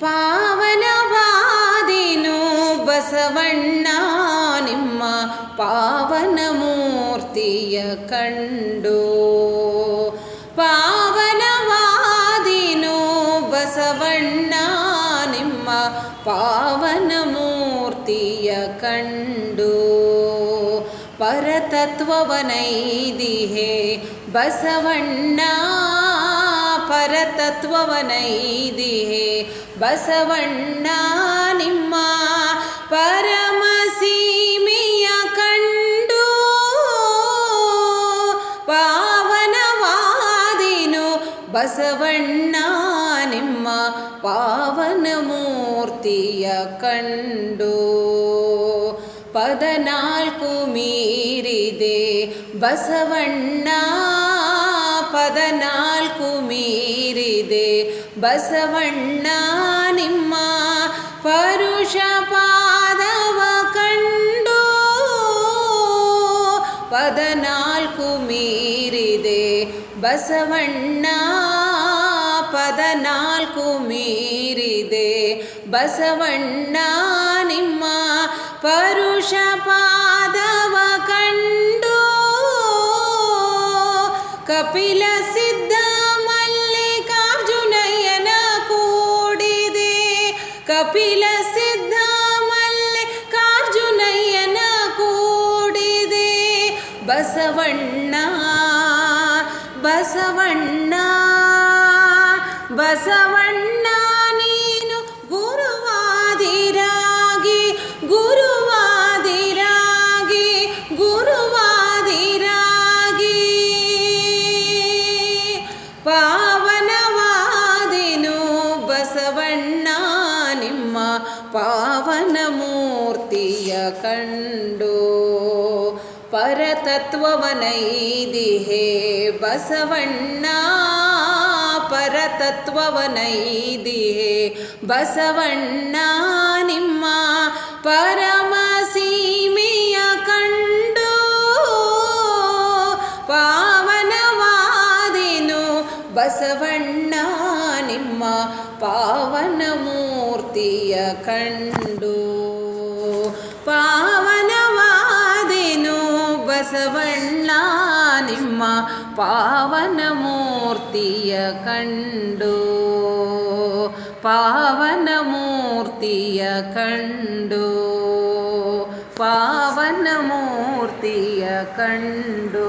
ಪಾವನವಾದಿನು ಬಸವಣ್ಣ ನಿಮ್ಮ ಪಾವನ ಮೂರ್ತಿಯ ಕಂಡು ಪಾವನವಾದಿನು ಬಸವಣ್ಣ ನಿಮ್ಮ ಪಾವನ ಮೂರ್ತಿಯ ಕಂಡು ಪರತತ್ವವನೈದಿಹೆ ಬಸವಣ್ಣ ಪರತತ್ವವನೈದಿಹೆ. ಬಸವಣ್ಣ ನಿಮ್ಮ ಪರಮ ಸೀಮೆಯ ಕಂಡು ಪಾವನವಾದಿನು. ಬಸವಣ್ಣ ನಿಮ್ಮ ಪಾವನ ಮೂರ್ತಿಯ ಕಂಡು ಪದನಾಲ್ಕು ಮೀರಿದೆ. ಬಸವಣ್ಣ ಪದನಾಲ್ಕು ಮೀರಿದೆ. ಬಸವಣ್ಣ ನಿಮ್ಮ ಪರುಷ ಪಾದವ ಕಂಡು ಪದನಾಲ್ಕು ಮೀರಿದೆ. ಬಸವಣ್ಣ ಪದನಾಲ್ಕು ಮೀರಿದೆ. ಬಸವಣ್ಣ ನಿಮ್ಮ ಪರುಷ ಪಾದವ ಕಂಡು ಕಪಿಲ ಸಿದ್ಧ ಮಲ್ಲಿಕಾರ್ಜುನಯ್ಯನ ಕೂಡಿದೆ ಕಪಿಲ ಸಿದ್ಧ ಮಲ್ಲಿಕಾರ್ಜುನಯ್ಯನ ಕೂಡಿದೆ ಬಸವಣ್ಣ ಬಸವಣ್ಣ ಬಸವಣ್ಣ ನಿಮ್ಮ ಪಾವನ ಮೂರ್ತಿಯ ಕಂಡು ಪರತತ್ವವನೈದಿಹೇ ಬಸವಣ್ಣ ಪರತತ್ವವನೈದಿಹೇ ಬಸವಣ್ಣ. ನಿಮ್ಮ ಪರಮ ಸೀಮೆಯ ಕಂಡು ಪಾವನವಾದಿನು ಬಸವಣ್ಣ. ನಿಮ್ಮ ಪಾವನ ಮೂರ್ತಿಯ ಕಂಡು ಪಾವನವಾದಿನು ಬಸವಣ್ಣ ನಿಮ್ಮ ಪಾವನ ಮೂರ್ತಿಯ ಕಂಡು ಪಾವನ ಮೂರ್ತಿಯ ಕಂಡು ಪಾವನ ಮೂರ್ತಿಯ ಕಂಡು